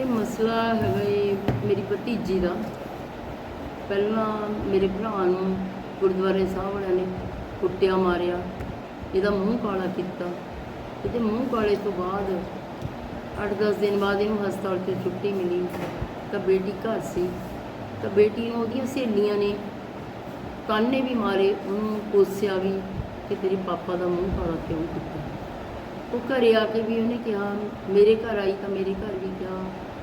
ਇਹ ਮਸਲਾ ਹੈਗਾ ਏ ਮੇਰੀ ਭਤੀਜੀ ਦਾ। ਪਹਿਲਾਂ ਮੇਰੇ ਭਰਾ ਨੂੰ ਗੁਰਦੁਆਰੇ ਸਾਹਿਬ ਵਾਲਿਆਂ ਨੇ ਕੁੱਟਿਆ, ਮਾਰਿਆ। ਇਹਦਾ ਮੂੰਹ ਕਾਲਾ ਕੀਤਾ। ਇਹਦੇ ਮੂੰਹ ਕਾਲੇ ਤੋਂ ਬਾਅਦ 8-10 ਦਿਨ ਬਾਅਦ ਇਹਨੂੰ ਹਸਪਤਾਲ ਤੋਂ ਛੁੱਟੀ ਮਿਲੀ। ਤਾਂ ਬੇਟੀ ਘਰ ਸੀ। ਤਾਂ ਬੇਟੀ ਨੂੰ ਉਹਦੀਆਂ ਸਹੇਲੀਆਂ ਨੇ ਕਾਨੇ ਵੀ ਮਾਰੇ। ਉਹਨੂੰ ਕੋਸਿਆ ਵੀ ਕਿ ਤੇਰੇ ਪਾਪਾ ਦਾ ਮੂੰਹ ਕਾਲਾ ਕਿਉਂ ਕੀਤਾ। ਉਹ ਘਰੇ ਆ ਕੇ ਵੀ ਉਹਨੇ ਕਿਹਾ, ਮੇਰੇ ਘਰ ਆਈ ਤਾਂ ਮੇਰੇ ਘਰ ਵੀ ਕਿਹਾ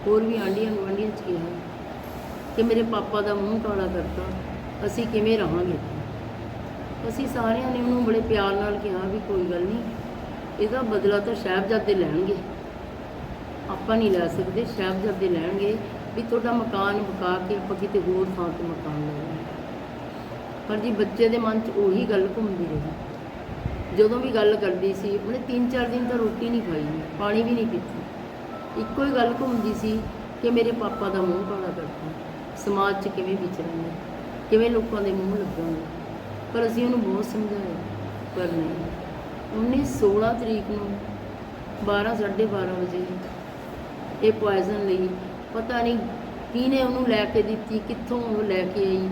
ਹੋਰ ਵੀ ਆਂਢੀਆਂ ਗੁਆਂਢੀਆਂ ਚ ਕਿਹਾ ਕਿ ਮੇਰੇ ਪਾਪਾ ਦਾ ਮੂੰਹ ਕਾਲਾ ਕਰਤਾ, ਅਸੀਂ ਕਿਵੇਂ ਰਹਾਂਗੇ? ਅਸੀਂ ਸਾਰਿਆਂ ਨੇ ਉਹਨੂੰ ਬੜੇ ਪਿਆਰ ਨਾਲ ਕਿਹਾ ਵੀ ਕੋਈ ਗੱਲ ਨਹੀਂ, ਇਹਦਾ ਬਦਲਾ ਤਾਂ ਸਾਹਿਬਜ਼ਾਦੇ ਲੈਣਗੇ। ਆਪਾਂ ਨਹੀਂ ਲੈ ਸਕਦੇ, ਸਾਹਿਬਜ਼ਾਦੇ ਲੈਣਗੇ ਵੀ ਤੁਹਾਡਾ ਮਕਾਨ ਬਕਾ ਕੇ ਆਪਾਂ ਕਿਤੇ ਹੋਰ ਥਾਂ ਤੇ ਮਕਾਨ ਲੈਣਾ ਪਰ ਜੀ ਬੱਚੇ ਦੇ ਮਨ 'ਚ ਉਹੀ ਗੱਲ ਘੁੰਮਦੀ ਰਹੀ। ਜਦੋਂ ਵੀ ਗੱਲ ਕਰਦੀ ਸੀ, ਉਹਨੇ 3-4 ਦਿਨ ਤਾਂ ਰੋਟੀ ਨਹੀਂ ਖਾਈ, ਪਾਣੀ ਵੀ ਨਹੀਂ ਪੀਤੀ। ਇੱਕੋ ਹੀ ਗੱਲ ਘੁੰਮਦੀ ਸੀ ਕਿ ਮੇਰੇ ਪਾਪਾ ਦਾ ਮੂੰਹ ਕਾਲਾ ਕਰਦਾ, ਸਮਾਜ 'ਚ ਕਿਵੇਂ ਵਿਚਰਾਂਗੇ ਕਿਵੇਂ ਲੋਕਾਂ ਦੇ ਮੂੰਹ ਲੱਗਾਂਗੇ ਪਰ ਅਸੀਂ ਉਹਨੂੰ ਬਹੁਤ ਸਮਝਾਇਆ, ਪਰ ਨਹੀਂ। ਉਹਨੇ 16 ਤਰੀਕ ਨੂੰ 12:30 ਵਜੇ ਇਹ ਪੋਇਜ਼ਨ ਲਈ, ਪਤਾ ਨਹੀਂ ਕਿਹਨੇ ਉਹਨੂੰ ਲੈ ਕੇ ਦਿੱਤੀ, ਕਿੱਥੋਂ ਉਹ ਲੈ ਕੇ ਆਈ।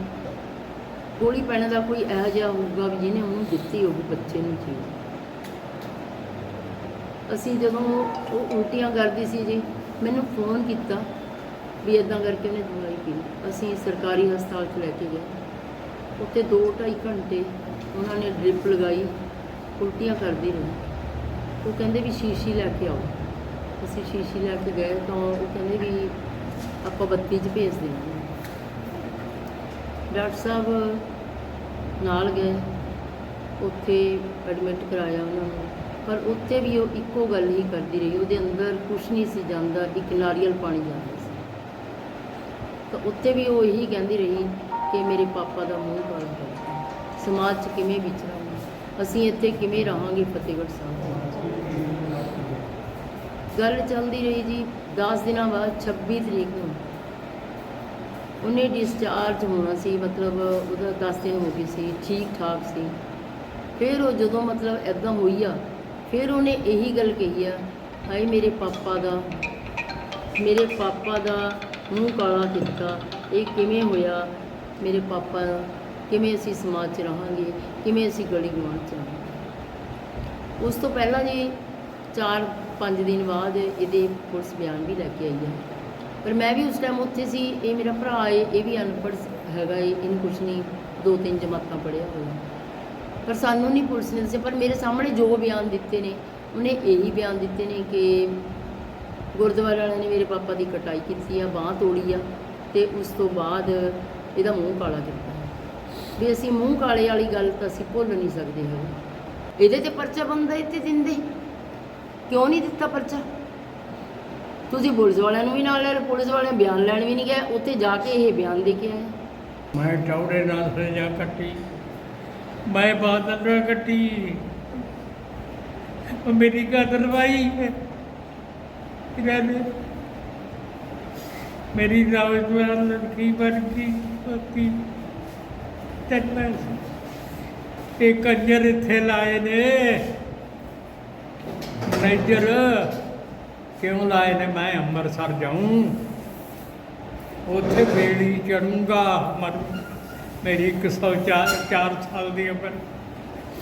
ਗੋਲੀ ਪੈਣ ਦਾ ਕੋਈ ਇਹੋ ਜਿਹਾ ਹੋਊਗਾ ਵੀ ਜਿਹਨੇ ਉਹਨੂੰ ਦਿੱਤੀ ਉਹ ਬੱਚੇ ਨੂੰ ਚੀਜ਼। ਅਸੀਂ ਜਦੋਂ ਉਹ ਉਲਟੀਆਂ ਕਰਦੀ ਸੀ ਜੀ, ਮੈਨੂੰ ਫੋਨ ਕੀਤਾ ਵੀ ਇਦਾਂ ਕਰਕੇ ਉਹਨੇ ਦਵਾਈ ਪੀ ਅਸੀਂ ਸਰਕਾਰੀ ਹਸਪਤਾਲ 'ਚ ਲੈ ਕੇ ਗਏ। ਉੱਥੇ 2-2.5 ਘੰਟੇ ਉਹਨਾਂ ਨੇ ਡ੍ਰਿਪ ਲਗਾਈ, ਉਲਟੀਆਂ ਕਰਦੀ ਰਹੀ। ਉਹ ਕਹਿੰਦੇ ਵੀ ਸ਼ੀਸ਼ੀ ਲੈ ਕੇ ਆਓ। ਅਸੀਂ ਸ਼ੀਸ਼ੀ ਲੈ ਕੇ ਗਏ ਤਾਂ ਉਹ ਕਹਿੰਦੇ ਵੀ ਆਪਾਂ ਬੱਤੀ 'ਚ ਭੇਜ ਦੇਣਾ ਡਾਕਟਰ ਸਾਹਿਬ ਨਾਲ ਗਏ। ਉੱਥੇ ਐਡਮਿਟ ਕਰਾਇਆ ਉਹਨਾਂ ਨੂੰ। ਪਰ ਉੱਥੇ ਵੀ ਉਹ ਇੱਕੋ ਗੱਲ ਹੀ ਕਰਦੀ ਰਹੀ, ਉਹਦੇ ਅੰਦਰ ਕੁਝ ਨਹੀਂ ਸੀ ਜਾਂਦਾ, ਇੱਕ ਨਾਰੀਅਲ ਪਾਣੀ ਜਾਂਦਾ ਸੀ। ਤਾਂ ਉੱਥੇ ਵੀ ਉਹ ਇਹੀ ਕਹਿੰਦੀ ਰਹੀ ਕਿ ਮੇਰੇ ਪਾਪਾ ਦਾ ਮੂੰਹ ਕਾਲਾ ਕਰਦਾ ਸਮਾਜ 'ਚ ਕਿਵੇਂ ਵਿਚਰਾਂਗੇ? ਅਸੀਂ ਇੱਥੇ ਕਿਵੇਂ ਰਹਾਂਗੇ ਫਤਿਹਗੜ੍ਹ ਸਾਹਿਬ ਗੱਲ ਚੱਲਦੀ ਰਹੀ ਜੀ 10 ਦਿਨਾਂ ਬਾਅਦ 26 ਤਰੀਕ ਨੂੰ ਉਹਨੇ ਡਿਸਚਾਰਜ ਹੋਣਾ ਸੀ, ਮਤਲਬ ਉਹਦਾ 10 ਦਿਨ ਹੋ ਗਏ ਸੀ ਠੀਕ ਠਾਕ ਸੀ। ਫਿਰ ਉਹ ਜਦੋਂ ਮਤਲਬ ਐਦਾਂ ਹੋਈ ਆ ਫਿਰ ਉਹਨੇ ਇਹੀ ਗੱਲ ਕਹੀ ਆ, ਹਾਏ ਮੇਰੇ ਪਾਪਾ ਦਾ, ਮੇਰੇ ਪਾਪਾ ਦਾ ਮੂੰਹ ਕਾਲਾ ਕੀਤਾ, ਇਹ ਕਿਵੇਂ ਹੋਇਆ ਮੇਰੇ ਪਾਪਾ ਦਾ? ਕਿਵੇਂ ਅਸੀਂ ਸਮਾਜ 'ਚ ਰਹਾਂਗੇ? ਕਿਵੇਂ ਅਸੀਂ ਗਲੀ ਗੁਆਂਢ 'ਚ ਰਹਾਂਗੇ? ਉਸ ਤੋਂ ਪਹਿਲਾਂ ਜੀ 4-5 ਦਿਨ ਬਾਅਦ ਇਹਦੇ ਪੁਲਿਸ ਬਿਆਨ ਵੀ ਲੈ ਕੇ ਆਈ ਹੈ ਪਰ ਮੈਂ ਵੀ ਉਸ ਟਾਈਮ ਉੱਥੇ ਸੀ, ਇਹ ਮੇਰਾ ਭਰਾ ਏ ਇਹ ਵੀ ਅਨਪੜ੍ਹ ਹੈਗਾ ਏ ਇਹਨੂੰ ਕੁਛ ਨਹੀਂ, ਦੋ ਤਿੰਨ ਜਮਾਤਾਂ ਪੜ੍ਹਿਆ ਹੋਇਆ। ਪਰ ਸਾਨੂੰ ਨਹੀਂ ਪੁਲਿਸ ਨੇ ਦੱਸਿਆ, ਪਰ ਮੇਰੇ ਸਾਹਮਣੇ ਜੋ ਬਿਆਨ ਦਿੱਤੇ ਨੇ, ਉਹਨੇ ਇਹੀ ਬਿਆਨ ਦਿੱਤੇ ਨੇ ਕਿ ਗੁਰਦੁਆਰੇ ਵਾਲਿਆਂ ਨੇ ਮੇਰੇ ਪਾਪਾ ਦੀ ਕਟਾਈ ਕੀਤੀ ਆ, ਬਾਹ ਤੋੜੀ ਆ ਤੇ ਉਸ ਤੋਂ ਬਾਅਦ ਇਹਦਾ ਮੂੰਹ ਕਾਲਾ ਕੀਤਾ। ਵੀ ਅਸੀਂ ਮੂੰਹ ਕਾਲੇ ਵਾਲੀ ਗੱਲ ਤਾਂ ਅਸੀਂ ਭੁੱਲ ਨਹੀਂ ਸਕਦੇ ਹੈਗੇ। ਇਹਦੇ ਤੇ ਪਰਚਾ ਬੰਦਾ ਇੱਥੇ ਦਿੰਦੇ ਕਿਉਂ ਨਹੀਂ ਦਿੱਤਾ ਪਰਚਾ? ਤੁਸੀਂ ਪੁਲਿਸ ਵਾਲਿਆਂ ਨੂੰ ਵੀ ਨਾਲ ਲੈ ਪੁਲਿਸ ਵਾਲਿਆਂ ਬਿਆਨ ਲੈਣ ਵੀ ਨਹੀਂ ਗਏ, ਉੱਥੇ ਜਾ ਕੇ ਇਹ ਬਿਆਨ ਦੇ ਕੇ ਆਏ। ਮੈਂ ਚੌੜੇ ਨਾਲ ਸਜਾ ਕੱਟੀ। ਮੈਂ ਬਾਦਲ ਕੱਟੀ। ਉਹ ਮੇਰੀ ਕਦਰਵਾਈ ਹੈ। ਇਹਨਾਂ ਮੇਰੀ ਨੌਜਵਾਨ ਲੜਕੀ ਬਣ ਗਈ ਤੈਨਾਂ ਇਹ ਕੰਜਰ ਇੱਥੇ ਲਾਏ ਨੇ। ਮੈਨੇਜਰ, ਕਿਉਂ ਲਾਏ ਨੇ? ਮੈਂ ਅੰਮ੍ਰਿਤਸਰ ਜਾਊਂ। ਉੱਥੇ ਬੇੜੀ ਚੜੂੰਗਾ ਮਰ ਮੇਰੀ 104 ਚਾਰ ਸਾਲ ਦੀ ਉਮਰ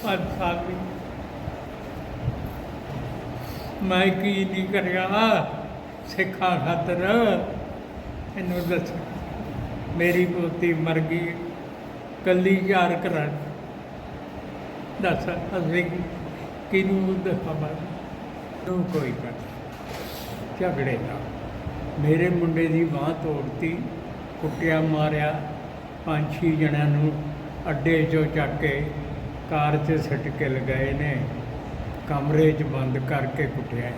5 ਸਾਲ ਦੀ। ਮੈਂ ਕੀ ਨਹੀਂ ਕਰਿਆ, ਸਿੱਖਾਂ ਖਾਤਰ। ਇਹਨੂੰ ਦੱਸ। ਮੇਰੀ ਪੋਤੀ ਮਰ ਗਈ, ਕੱਲੀ ਯਾਰ ਕਰਾਂ ਦੱਸ, ਅਸੀਂ ਕਿਨੂੰ ਦਿਖਾਵਾਂਗੇ ਨੂੰ ਕੋਈ ਕਰ ਝਗੜੇ ਦਾ ਮੇਰੇ ਮੁੰਡੇ ਦੀ ਬਾਹ ਤੋੜਤੀ, ਕੁੱਟਿਆ, ਮਾਰਿਆ। ਪੰਜ ਛੇ ਜਣਿਆਂ ਨੂੰ ਅੱਡੇ 'ਚੋਂ ਚੱਕ ਕੇ ਕਾਰ 'ਚ ਸੱਟ ਕੇ ਲਗਾਏ ਨੇ, ਕਮਰੇ 'ਚ ਬੰਦ ਕਰਕੇ ਕੁੱਟਿਆ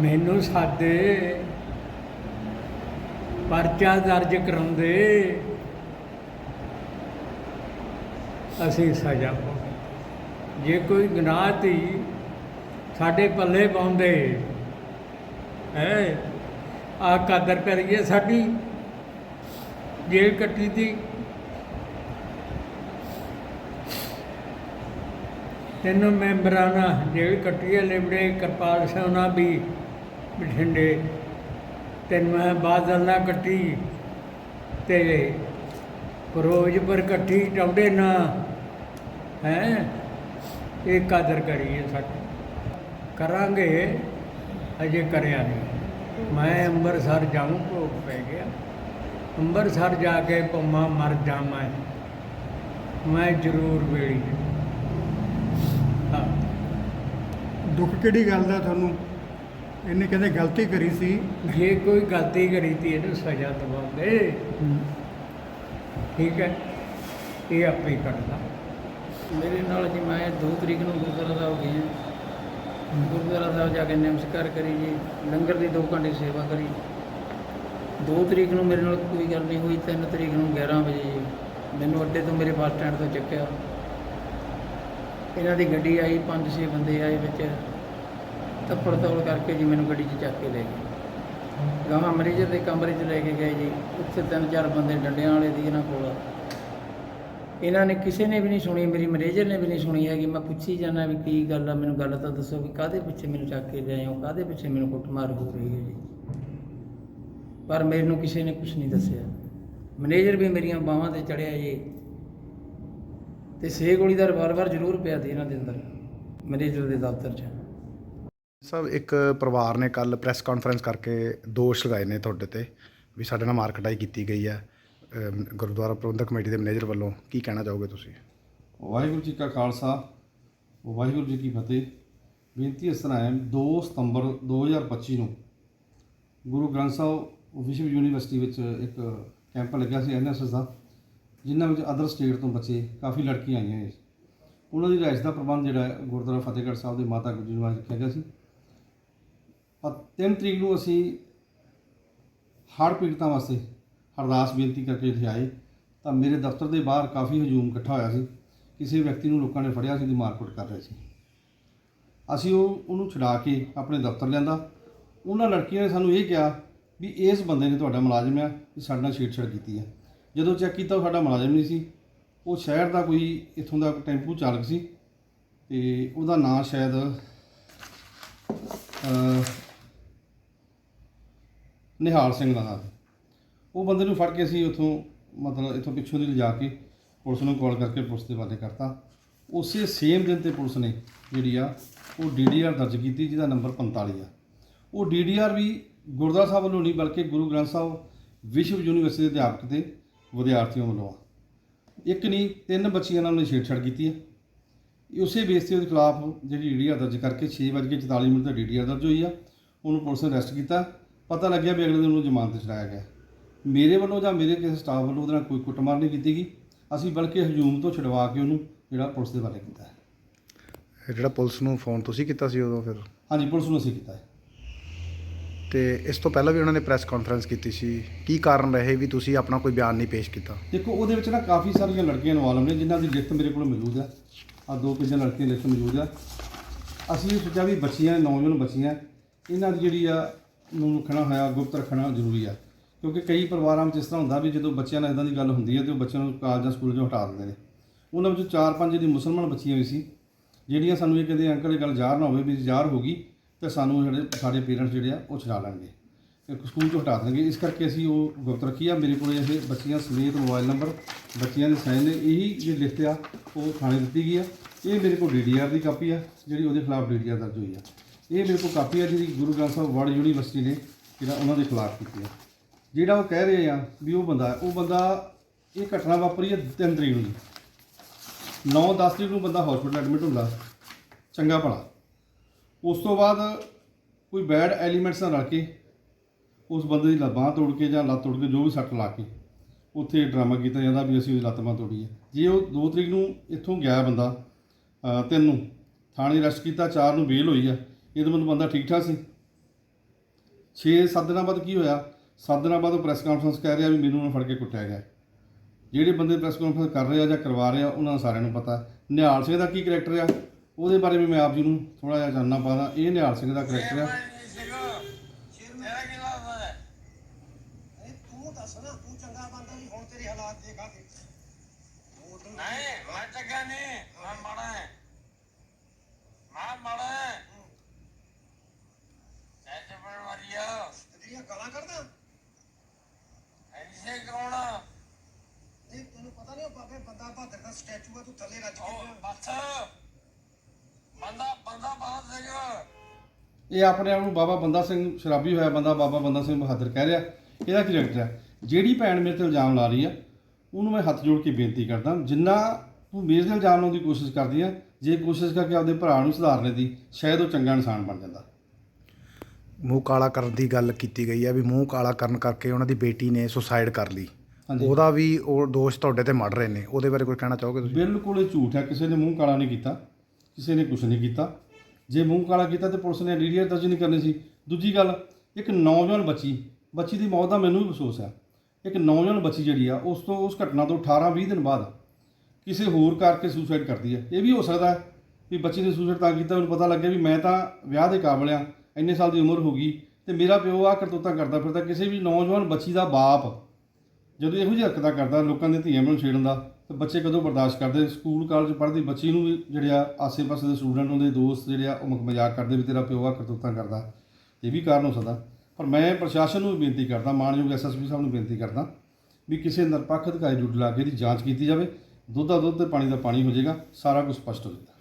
ਮੈਨੂੰ ਸਾਦੇ ਪਰਚਾ ਦਰਜ ਕਰਾਉਂਦੇ ਅਸੀਂ ਸਜ਼ਾ ਪਾਉਂਦੇ। ਜੇ ਕੋਈ ਗੁਨਾਹ ਤੀ ਸਾਡੇ ਪੱਲੇ ਪਾਉਂਦੇ, ਹੈ ਆ ਕਦਰ ਕਰੀਏ ਸਾਡੀ। ਜੇਲ੍ਹ ਕੱਟੀ ਦੀ ਤਿੰਨ ਮੈਂਬਰਾਂ ਨਾਲ ਜੇਲ੍ਹ ਕੱਟੀ ਹੈ, ਲਿਬੜੇ ਕਿਰਪਾਲ ਸੋਨਾ ਵੀ ਬਠਿੰਡੇ। ਤਿੰਨ ਮੈਂ ਬਾਦਲ ਨਾ ਕੱਟੀ ਤੇ ਫਿਰੋਜ਼ਪੁਰ ਕੱਟੀ ਟੌਡੇ ਨਾ। ਹੈ? ਇਹ ਕਦਰ ਕਰੀਏ ਸਾਡੀ ਕਰਾਂਗੇ, ਅਜੇ ਕਰਿਆ ਨਹੀਂ। ਮੈਂ ਅੰਮ੍ਰਿਤਸਰ ਜਾਊਂ, ਭੋਗ ਪੈ ਗਿਆ। ਅੰਮ੍ਰਿਤਸਰ ਜਾ ਕੇ ਪੰਮਾ ਮਰ ਜਾਵਾਂ। ਮੈਂ ਜ਼ਰੂਰ ਵੇੜੀ। ਹਾਂ। ਦੁੱਖ ਕਿਹੜੀ ਗੱਲ ਦਾ ਤੁਹਾਨੂੰ? ਇਹਨੇ ਕਹਿੰਦੇ ਗਲਤੀ ਕਰੀ ਸੀ? ਜੇ ਕੋਈ ਗਲਤੀ ਕਰੀ ਤੀ ਇਹਨੂੰ ਸਜ਼ਾ ਦਵਾਉਂਦੇ ਠੀਕ ਹੈ। ਇਹ ਆਪੇ ਹੀ ਕਰਦਾ। ਮੇਰੇ ਨਾਲ ਜੀ ਮੈਂ 2 ਤਰੀਕ ਨੂੰ ਗੁਰਦੁਆਰਾ ਸਾਹਿਬ ਗਏ ਹਾਂ। ਗੁਰਦੁਆਰਾ ਸਾਹਿਬ ਜਾ ਕੇ ਨਮਸਕਾਰ ਕਰੀ ਜੀ। ਲੰਗਰ ਦੀ 2 ਘੰਟੇ ਸੇਵਾ ਕਰੀ। 2 ਤਰੀਕ ਨੂੰ ਮੇਰੇ ਨਾਲ ਕੋਈ ਗੱਲ ਨਹੀਂ ਹੋਈ 3 ਤਰੀਕ ਨੂੰ 11 ਵਜੇ ਮੈਨੂੰ ਅੱਡੇ ਤੋਂ ਮੇਰੇ ਬੱਸ ਸਟੈਂਡ ਤੋਂ ਚੱਕਿਆ। ਇਹਨਾਂ ਦੀ ਗੱਡੀ ਆਈ 5-6 ਬੰਦੇ ਆਏ ਵਿੱਚ ਤੱਪੜ ਤੋੜ ਕਰਕੇ ਜੀ ਮੈਨੂੰ ਗੱਡੀ 'ਚ ਚੱਕ ਕੇ ਲੈ ਗਏ। ਗਾਹਾਂ ਮੈਨੇਜਰ ਦੇ ਕਮਰੇ 'ਚ ਲੈ ਕੇ ਗਏ ਜੀ, ਉੱਥੇ ਤਿੰਨ ਚਾਰ ਬੰਦੇ ਡੰਡਿਆਂ ਵਾਲੇ ਦੀ ਇਹਨਾਂ ਕੋਲ। ਇਹਨਾਂ ਨੇ ਕਿਸੇ ਨੇ ਵੀ ਨਹੀਂ ਸੁਣੀ, ਮੇਰੀ ਮੈਨੇਜਰ ਨੇ ਵੀ ਨਹੀਂ ਸੁਣੀ ਹੈਗੀ। ਮੈਂ ਪੁੱਛੀ ਜਾਂਦਾ ਵੀ ਕੀ ਗੱਲ ਆ, ਮੈਨੂੰ ਗੱਲ ਤਾਂ ਦੱਸੋ ਵੀ ਕਾਹਦੇ ਪਿੱਛੇ ਮੈਨੂੰ ਚੱਕ ਕੇ ਲਿਆਏ ਹੋ ਕਾਹਦੇ ਪਿੱਛੇ ਮੈਨੂੰ ਕੁੱਟਮਾਰ ਹੋ ਰਹੀ ਹੈ ਜੀ। ਪਰ ਮੈਨੂੰ ਕਿਸੇ ਨੇ ਕੁਝ ਨਹੀਂ ਦੱਸਿਆ। ਮੈਨੇਜਰ ਵੀ ਮੇਰੀਆਂ ਬਾਹਾਂ ਤੇ ਚੜਿਆ ਜੀ। ਤੇ ਛੇ ਗੋਲੀ ਦਾ ਰਿਵਾਲਵਰ ਜ਼ਰੂਰ ਪਿਆ ਸੀ ਇਹਨਾਂ ਦੇ ਅੰਦਰ ਮੈਨੇਜਰ ਦੇ ਦਫ਼ਤਰ 'ਚ। ਸਭ ਇੱਕ ਪਰਿਵਾਰ ਨੇ ਕੱਲ ਪ੍ਰੈਸ ਕਾਨਫਰੰਸ ਕਰਕੇ ਦੋਸ਼ ਲਗਾਏ ਨੇ ਤੁਹਾਡੇ ਤੇ ਵੀ ਸਾਡੇ ਨਾਲ ਮਾਰਕਟਾਈ ਕੀਤੀ ਗਈ ਹੈ। ਗੁਰਦੁਆਰਾ ਪ੍ਰਬੰਧਕ ਕਮੇਟੀ ਦੇ ਮੈਨੇਜਰ ਵੱਲੋਂ ਕੀ ਕਹਿਣਾ ਚਾਹੋਗੇ ਤੁਸੀਂ? ਵਾਹਿਗੁਰੂ ਜੀ ਕਾ ਖਾਲਸਾ ਵਾਹਿਗੁਰੂ ਜੀ ਕੀ ਫਤਿਹ। ਬੇਨਤੀ ਇਸ ਤਰ੍ਹਾਂ ਹੈ 2 ਸਤੰਬਰ 2025 ਨੂੰ ਗੁਰੂ ਗ੍ਰੰਥ ਸਾਹਿਬ ਵਿਸ਼ਵ ਯੂਨੀਵਰਸਿਟੀ ਵਿੱਚ ਇੱਕ ਕੈਂਪ ਲੱਗਿਆ ਸੀ ਐਨਐਸਐਸ ਦਾ, ਜਿਨ੍ਹਾਂ ਵਿੱਚ ਅਦਰ ਸਟੇਟ ਤੋਂ ਬੱਚੇ, ਕਾਫੀ ਲੜਕੀਆਂ ਆਈਆਂ ਨੇ। ਉਹਨਾਂ ਦੀ ਰਿਹਾਇਸ਼ ਦਾ ਪ੍ਰਬੰਧ ਜਿਹੜਾ ਗੁਰਦੁਆਰਾ ਫਤਿਹਗੜ੍ਹ ਸਾਹਿਬ ਦੇ ਮਾਤਾ ਗੁਜਰੀ ਨਿਵਾਸ ਰੱਖਿਆ ਗਿਆ ਸੀ। ਪਰ 3 ਤਰੀਕ ਨੂੰ ਅਸੀਂ ਹੜ੍ਹ ਪੀੜਤਾਂ ਵਾਸਤੇ ਅਰਦਾਸ ਬੇਨਤੀ ਕਰਕੇ ਇੱਥੇ ਆਏ। ਤਾਂ ਮੇਰੇ ਦਫ਼ਤਰ ਦੇ ਬਾਹਰ ਕਾਫੀ ਹਜੂਮ ਇਕੱਠਾ ਹੋਇਆ ਸੀ। ਕਿਸੇ ਵਿਅਕਤੀ ਨੂੰ ਲੋਕਾਂ ਨੇ ਫੜਿਆ ਸੀ ਤੇ ਮਾਰਕੁੱਟ ਕਰ ਰਹੇ ਸੀ। ਅਸੀਂ ਉਹ, ਉਹਨੂੰ ਛੁਡਾ ਕੇ ਆਪਣੇ ਦਫ਼ਤਰ ਲਿਆਂਦਾ। ਉਹਨਾਂ ਲੜਕੀਆਂ ਨੇ ਸਾਨੂੰ ਇਹ ਕਿਹਾ ਵੀ ਇਸ ਬੰਦੇ ਨੇ ਤੁਹਾਡਾ ਮੁਲਾਜ਼ਮ ਆ ਵੀ ਸਾਡੇ ਨਾਲ ਛੇੜਛਾੜ ਕੀਤੀ ਹੈ ਜਦੋਂ ਚੈੱਕ ਕੀਤਾ ਉਹ ਸਾਡਾ ਮੁਲਾਜ਼ਮ ਨਹੀਂ ਸੀ। ਉਹ ਸ਼ਹਿਰ ਦਾ ਕੋਈ ਇੱਥੋਂ ਦਾ ਟੈਂਪੂ ਚਾਲਕ ਸੀ ਤੇ ਉਹਦਾ ਨਾਂ ਸ਼ਾਇਦ ਨਿਹਾਲ ਸਿੰਘ ਦਾ ਨਾਂ ਉਹ ਬੰਦੇ ਨੂੰ ਫੜ ਕੇ ਅਸੀਂ ਉੱਥੋਂ ਮਤਲਬ ਇੱਥੋਂ ਪਿੱਛੋਂ ਦੀ ਲਿਜਾ ਕੇ ਪੁਲਿਸ ਨੂੰ ਕਾਲ ਕਰਕੇ ਪੁਲਿਸ ਦੇ ਵਾਲੇ ਕਰਤਾ। ਉਸੇ ਸੇਮ ਦਿਨ ਤੇ ਪੁਲਿਸ ਨੇ ਜਿਹੜੀ ਆ, ਉਹ ਡੀਡੀਆਰ ਦਰਜ ਕੀਤੀ, ਜਿਹਦਾ ਨੰਬਰ 45 ਆ। ਉਹ ਡੀਡੀਆਰ ਵੀ ਗੁਰਦੁਆਰਾ ਸਾਹਿਬ ਵੱਲੋਂ ਨਹੀਂ ਬਲਕਿ ਗੁਰੂ ਗ੍ਰੰਥ ਸਾਹਿਬ ਵਿਸ਼ਵ ਯੂਨੀਵਰਸਿਟੀ ਦੇ ਅਧਿਆਪਕ ਤੇ ਵਿਦਿਆਰਥੀਆਂ ਵੱਲੋਂ ਆ। ਇੱਕ ਨਹੀਂ ਤਿੰਨ ਬੱਚੀਆਂ ਨਾਲ ਉਹਨੇ ਛੇੜਛਾੜ ਕੀਤੀ ਹੈ ਉਸੇ ਬੇਸ ਤੇ ਉਹਦੇ ਖਿਲਾਫ ਜਿਹੜੀ ਡੀਡੀਆਰ ਦਰਜ ਕਰਕੇ 6:44 ਮਿੰਟ ਦਾ ਡੀਡੀਆਰ ਦਰਜ ਹੋਈ ਆ। ਉਹਨੂੰ ਪੁਲਿਸ ਨੇ ਅਰੈਸਟ ਕੀਤਾ। ਪਤਾ ਲੱਗਿਆ ਵੀ ਅਗਲੇ ਦਿਨ ਉਹਨੂੰ ਜ਼ਮਾਨਤ ਤੇ ਛਡਾਇਆ ਗਿਆ। ਮੇਰੇ ਵੱਲੋਂ ਜਾਂ ਮੇਰੇ ਕਿਸੇ ਸਟਾਫ ਵੱਲੋਂ ਉਹਦੇ ਨਾਲ ਕੋਈ ਕੁੱਟਮਾਰ ਨਹੀਂ ਕੀਤੀ ਗਈ। ਅਸੀਂ ਬਲਕਿ ਹਜੂਮ ਤੋਂ ਛਡਵਾ ਕੇ ਉਹਨੂੰ ਜਿਹੜਾ ਪੁਲਿਸ ਦੇ ਵਾਲੇ ਕੀਤਾ ਹੈ। ਇਹ ਜਿਹੜਾ ਪੁਲਿਸ ਨੂੰ ਫੋਨ ਤੁਸੀਂ ਕੀਤਾ ਸੀ ਉਦੋਂ ਫਿਰ? ਹਾਂਜੀ ਪੁਲਿਸ ਨੂੰ ਅਸੀਂ ਕੀਤਾ ਹੈ। ਤੇ ਇਸ ਤੋਂ ਪਹਿਲਾਂ ਵੀ ਉਹਨਾਂ ਨੇ ਪ੍ਰੈਸ ਕਾਨਫਰੰਸ ਕੀਤੀ ਸੀ। ਕੀ ਕਾਰਨ ਰਹੇ ਵੀ ਤੁਸੀਂ ਆਪਣਾ ਕੋਈ ਬਿਆਨ ਨਹੀਂ ਪੇਸ਼ ਕੀਤਾ? ਦੇਖੋ, ਉਹਦੇ ਵਿੱਚ ਨਾ ਕਾਫੀ ਸਾਰੀਆਂ ਲੜਕੀਆਂ ਇਨਵੋਲਵ ਨੇ, ਜਿਨ੍ਹਾਂ ਦੀ ਲਿਸਟ ਮੇਰੇ ਕੋਲ ਮੌਜੂਦ ਹੈ। ਆ ਦੋ ਤਿੰਨ ਲੜਕੀਆਂ ਦੀ ਲਿਸਟ ਮੌਜੂਦ ਹੈ। ਅਸੀਂ ਇਹ ਸੋਚਿਆ ਵੀ ਬੱਚੀਆਂ, ਨੌਜਵਾਨ ਬੱਚੀਆਂ, ਇਹਨਾਂ ਦੀ ਜਿਹੜੀ ਆ, ਨੂੰ ਰੱਖਣਾ ਹੋਇਆ, ਗੁਪਤ ਰੱਖਣਾ ਜ਼ਰੂਰੀ ਆ। ਕਿਉਂਕਿ ਕਈ ਪਰਿਵਾਰਾਂ ਵਿੱਚ ਇਸ ਤਰ੍ਹਾਂ ਹੁੰਦਾ ਵੀ ਜਦੋਂ ਬੱਚਿਆਂ ਨਾਲ ਇਦਾਂ ਦੀ ਗੱਲ ਹੁੰਦੀ ਹੈ ਤੇ ਉਹ ਬੱਚਿਆਂ ਨੂੰ ਕਾਲਜ ਜਾਂ ਸਕੂਲ 'ਚੋਂ ਹਟਾ ਦਿੰਦੇ ਨੇ। ਉਹਨਾਂ ਵਿੱਚੋਂ ਚਾਰ ਪੰਜ ਜਿਹੜੀ ਮੁਸਲਮਾਨ ਬੱਚੀਆਂ ਵੀ ਸੀ, ਜਿਹੜੀਆਂ ਸਾਨੂੰ ਇਹ ਕਹਿੰਦੇ ਅੰਕਲ ਇਹ ਗੱਲ ਜ਼ਾਹਰ ਨਾ ਹੋਵੇ ਵੀ ਜ਼ਾਹਰ ਹੋ ਗਈ। ਤੇ ਸਾਨੂੰ ਜਿਹੜੇ ਸਾਡੇ ਪੇਰੈਂਟਸ ਜਿਹੜੇ ਆ, ਉਹ ਛਡਾ ਲੈਣਗੇ। ਇੱਕ ਸਕੂਲ ਤੋਂ ਹਟਾ ਦੇਣਗੇ। ਇਸ ਕਰਕੇ ਅਸੀਂ ਉਹ ਗੁਪਤ ਰੱਖੀ ਆ। ਮੇਰੇ ਕੋਲ ਇਹ ਬੱਚੀਆਂ ਸਮੇਤ ਮੋਬਾਈਲ ਨੰਬਰ ਬੱਚੀਆਂ ਦੇ ਸਾਈਨ ਨੇ, ਇਹੀ ਜਿਹੜੀ ਲਿਸਟ ਆ, ਉਹ ਥਾਣੇ ਦਿੱਤੀ ਗਈ ਆ। ਇਹ ਮੇਰੇ ਕੋਲ ਡੀਡੀਆਰ ਦੀ ਕਾਪੀ ਆ, ਜਿਹੜੀ ਉਹਦੇ ਖਿਲਾਫ ਡੀਡੀਆਰ ਦਰਜ ਹੋਈ ਆ। ਇਹ ਮੇਰੇ ਕੋਲ ਕਾਪੀ ਆ, ਜਿਹੜੀ ਗੁਰੂ ਗ੍ਰੰਥ ਸਾਹਿਬ ਵਰਲਡ ਯੂਨੀਵਰਸਿਟੀ ਨੇ, ਜਿਹੜਾ ਉਹਨਾਂ ਦੇ ਖਿਲਾਫ ਕੀਤੀ ਆ। ਜਿਹੜਾ ਉਹ ਕਹਿ ਰਹੇ ਆ ਵੀ ਉਹ ਬੰਦਾ ਉਹ ਬੰਦਾ, ਇਹ ਘਟਨਾ ਵਾਪਰੀ ਹੈ ਤਿੰਨ ਤਰੀਕ ਨੂੰ 9-10 ਤਰੀਕ ਨੂੰ ਬੰਦਾ ਹਸਪੀਟਲ ਐਡਮਿਟ ਹੁੰਦਾ। ਚੰਗਾ ਭਲਾ। ਉਸ ਤੋਂ ਬਾਅਦ ਕੋਈ ਬੈਡ ਐਲੀਮੈਂਟਸ ਨਾਲ ਰਲ ਕੇ ਉਸ ਬੰਦੇ ਦੀ ਬਾਂਹ ਤੋੜ ਕੇ ਜਾਂ ਲੱਤ ਤੋੜ ਕੇ ਜੋ ਵੀ ਸੱਟ ਲਾ ਕੇ ਉੱਥੇ ਡਰਾਮਾ ਕੀਤਾ ਜਾਂਦਾ ਵੀ ਅਸੀਂ ਉਹਦੀ ਲੱਤ ਬਾਂਹ ਤੋੜੀ ਹੈ। ਜੇ ਉਹ 2 ਤਰੀਕ ਨੂੰ ਇੱਥੋਂ ਗਿਆ ਬੰਦਾ ਤਿੰਨ ਨੂੰ, ਥਾਣੇ ਅਰੈਸਟ ਕੀਤਾ, ਚਾਰ ਨੂੰ ਬੇਲ ਹੋਈ ਆ ਇਹਦੇ ਮਤਲਬ ਬੰਦਾ ਠੀਕ ਠਾਕ ਸੀ 6-7 ਦਿਨਾਂ ਬਾਅਦ ਕੀ ਹੋਇਆ? 7 ਦਿਨਾਂ ਬਾਅਦ ਉਹ ਪ੍ਰੈਸ ਕਾਨਫਰੰਸ ਕਹਿ ਰਿਹਾ ਵੀ ਮੈਨੂੰ ਉਹਨੇ ਫੜ ਕੇ ਕੁੱਟਿਆ ਗਿਆ। ਜਿਹੜੇ ਬੰਦੇ ਪ੍ਰੈਸ ਕਾਨਫਰੰਸ ਕਰ ਰਹੇ ਆ ਜਾਂ ਕਰਵਾ ਰਹੇ ਆ, ਉਹਨਾਂ ਨੂੰ ਸਾਰਿਆਂ ਨੂੰ ਪਤਾ। ਨਿਹਾਲ ਸਿੰਘ ਦਾ ਕੀ ਕਰੈਕਟਰ ਆ? ਉਹਦੇ ਬਾਰੇ ਵੀ ਮੈਂ ਆਪ ਜੀ ਨੂੰ ਥੋੜਾ ਜਿਹਾ ਜਾਣਨਾ ਪਾਦਾ ਇਹ ਨਿਹਾਲ ਸਿੰਘ ਦਾ ਕਰੈਕਟਰ ਆ। ਤੂੰ ਚੰਗਾ ਬੰਦਾ ਨਹੀਂ ਹੁਣ ਤੇਰੇ ਹਾਲਾਤ ਦੇਖਾ ਕੇ ਨਹੀਂ ਮੈਂ ਚੰਗਾ ਨਹੀਂ ਮੈਂ ਮਾੜਾ ਹੈ ਮੈਂ ਮਾੜਾ ਹੈ ਸੱਚ ਬੜਵਾ ਗਾਲਾਂ ਕੱਢਦਾ ਐਸੇ ਕੌਣ ਨਹੀਂ ਤੈਨੂੰ ਪਤਾ ਨਹੀਂ ਉਹ ਬਾਬੇ ਬੰਦਾ ਬਹਾਦਰ ਦਾ ਸਟੈਚੂ ਆ ਤੂੰ ਥੱਲੇ ਰੱਜ ਕੇ ਉਹ ਪਿਆ। ਬੱਸ ਬੰਦਾ ਬੰਦਾ ਬਾਤ ਸਿੰਘ ਇਹ ਆਪਣੇ ਆਪ ਨੂੰ ਬਾਬਾ ਬੰਦਾ ਸਿੰਘ ਸ਼ਰਾਬੀ ਹੋਇਆ ਬੰਦਾ ਬਾਬਾ ਬੰਦਾ ਸਿੰਘ ਬਹਾਦਰ ਕਹਿ ਰਿਹਾ। ਇਹਦਾ ਕੀ ਰੈਕਟ ਹੈ? ਜਿਹੜੀ ਭੈਣ ਮੇਰੇ ਤੇ ਇਲਜ਼ਾਮ ਲਾ ਰਹੀ ਆ ਉਹਨੂੰ ਮੈਂ ਹੱਥ ਜੋੜ ਕੇ ਬੇਨਤੀ ਕਰਦਾ ਜਿੰਨਾ ਤੂੰ ਮੇਰੇ ਤੇ ਇਲਜ਼ਾਮ ਲਾਉਣ ਦੀ ਕੋਸ਼ਿਸ਼ ਕਰਦੀ ਆ ਜੇ ਕੋਸ਼ਿਸ਼ ਕਰਕੇ ਆਪਦੇ ਭਰਾ ਨੂੰ ਸੁਧਾਰਨੇ ਦੀ ਸ਼ਾਇਦ ਉਹ ਚੰਗਾ ਇਨਸਾਨ ਬਣ ਜਾਂਦਾ। ਮੂੰਹ ਕਾਲਾ ਕਰਨ ਦੀ ਗੱਲ ਕੀਤੀ ਗਈ ਹੈ ਵੀ ਮੂੰਹ ਕਾਲਾ ਕਰਨ ਕਰਕੇ ਉਹਨਾਂ ਦੀ ਬੇਟੀ ਨੇ ਸੁਸਾਈਡ ਕਰ ਲਈ। ਹਾਂਜੀ। ਉਹਦਾ ਵੀ ਉਹ ਦੋਸ਼ ਤੁਹਾਡੇ ਤੇ ਮੜ ਰਹੇ ਨੇ ਉਹਦੇ ਬਾਰੇ ਕੋਈ ਕਹਿਣਾ ਚਾਹੋਗੇ ਤੁਸੀਂ? ਬਿਲਕੁਲ ਇਹ ਝੂਠ ਹੈ ਕਿਸੇ ਨੇ ਮੂੰਹ ਕਾਲਾ ਨਹੀਂ ਕੀਤਾ ਕਿਸੇ ਨੇ ਕੁਝ ਨਹੀਂ ਕੀਤਾ। ਜੇ ਮੂੰਹ ਕਾਲਾ ਕੀਤਾ ਤੇ ਪੁਲਿਸ ਨੇ ਡੀਡੀਆਰ ਦਰਜ ਨਹੀਂ ਕਰਨੀ ਸੀ। ਦੂਜੀ ਗੱਲ, ਇੱਕ ਨੌਜਵਾਨ ਬੱਚੀ ਬੱਚੀ ਦੀ ਮੌਤ ਦਾ ਮੈਨੂੰ ਵੀ ਅਫਸੋਸ ਹੈ। ਇੱਕ ਨੌਜਵਾਨ ਬੱਚੀ ਜਿਹੜੀ ਆ, ਉਸ ਤੋਂ, ਉਸ ਘਟਨਾ ਤੋਂ 18 20 ਦਿਨ ਬਾਅਦ ਕਿਸੇ ਹੋਰ ਕਰਕੇ ਸੁਸਾਈਡ ਕਰਦੀ ਹੈ। ਇਹ ਵੀ ਹੋ ਸਕਦਾ ਹੈ ਵੀ ਬੱਚੀ ਨੇ ਸੁਸਾਈਡ ਤਾਂ ਕੀਤਾ, ਮੈਨੂੰ ਪਤਾ ਲੱਗਿਆ ਵੀ ਮੈਂ ਤਾਂ ਵਿਆਹ ਦੇ ਕਾਬਲ ਆ ਇੰਨੇ ਸਾਲ ਦੀ ਉਮਰ ਹੋ ਗਈ ਤੇ ਮੇਰਾ ਪਿਓ ਆ ਕਰਤੂਤਾਂ ਕਰਦਾ ਫਿਰਦਾ, ਕਿਸੇ ਵੀ ਨੌਜਵਾਨ ਬੱਚੀ ਦਾ ਬਾਪ ਜਦੋਂ ਇਹੋ ਜਿਹੀ ਹਰਕਤਾਂ ਕਰਦਾ, ਲੋਕਾਂ ਦੇ ਧੀਆਂ ਨੂੰ ਛੇੜਨ ਦਾ ਤੇ ਬੱਚੇ ਕਦੋਂ ਬਰਦਾਸ਼ਤ ਕਰਦੇ? ਸਕੂਲ ਕਾਲਜ ਪੜ੍ਹਦੀ ਬੱਚੀ ਨੂੰ ਵੀ ਜਿਹੜੇ ਆ ਆਸੇ-ਪਾਸੇ ਦੇ ਸਟੂਡੈਂਟ ਉਹਦੇ ਦੋਸਤ ਜਿਹੜੇ ਆ ਉਹ ਮਜ਼ਾਕ ਕਰਦੇ ਵੀ ਤੇਰਾ ਪਿਓ ਆ ਕਰਤੂਤਾਂ ਕਰਦਾ। ਇਹ ਵੀ ਕਾਰਨ ਹੋ ਸਕਦਾ। ਪਰ ਮੈਂ ਪ੍ਰਸ਼ਾਸਨ ਨੂੰ ਵੀ ਬੇਨਤੀ ਕਰਦਾ ਮਾਨਯੋਗ ਐਸਐਸਪੀ ਸਾਹਿਬ ਨੂੰ ਬੇਨਤੀ ਕਰਦਾ ਵੀ ਕਿਸੇ ਨਿਰਪੱਖ ਅਧਿਕਾਰੀ ਡਿਊਟੀ ਲਾ ਕੇ ਇਹਦੀ ਜਾਂਚ ਕੀਤੀ ਜਾਵੇ। ਦੁੱਧ ਦਾ ਦੁੱਧ ਤੇ ਪਾਣੀ ਦਾ ਪਾਣੀ ਹੋ ਜਾਏਗਾ ਸਾਰਾ ਕੁਝ ਸਪਸ਼ਟ ਹੋ ਜਾਏਗਾ।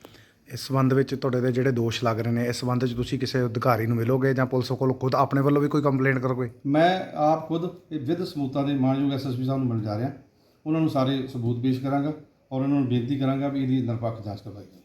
ਇਸ ਸੰਬੰਧ ਵਿੱਚ ਤੁਹਾਡੇ ਤੇ ਜਿਹੜੇ ਦੋਸ਼ ਲੱਗ ਰਹੇ ਨੇ ਇਸ ਸੰਬੰਧ ਵਿੱਚ ਤੁਸੀਂ ਕਿਸੇ ਅਧਿਕਾਰੀ ਨੂੰ ਮਿਲੋਗੇ ਜਾਂ ਪੁਲਿਸ ਕੋਲ ਖੁਦ ਆਪਣੇ ਵੱਲੋਂ ਵੀ ਕੋਈ ਕੰਪਲੇਂਟ ਕਰੋਗੇ? ਮੈਂ ਆਪ ਖੁਦ ਇਹ ਵਿਦ ਸਬੂਤਾਂ ਦੇ ਮਾਨਯੋਗ ਐਸਐਸਪੀ ਸਾਹਿਬ ਨੂੰ ਮਿਲ ਜਾ ਰਿਹਾ। ਉਹਨਾਂ ਨੂੰ ਸਾਰੇ ਸਬੂਤ ਪੇਸ਼ ਕਰਾਂਗਾ ਔਰ ਉਹਨਾਂ ਨੂੰ ਬੇਨਤੀ ਕਰਾਂਗਾ ਵੀ ਇਹਦੀ ਨਿਰਪੱਖ ਜਾਂਚ ਕਰਵਾਈ ਜਾਵੇ।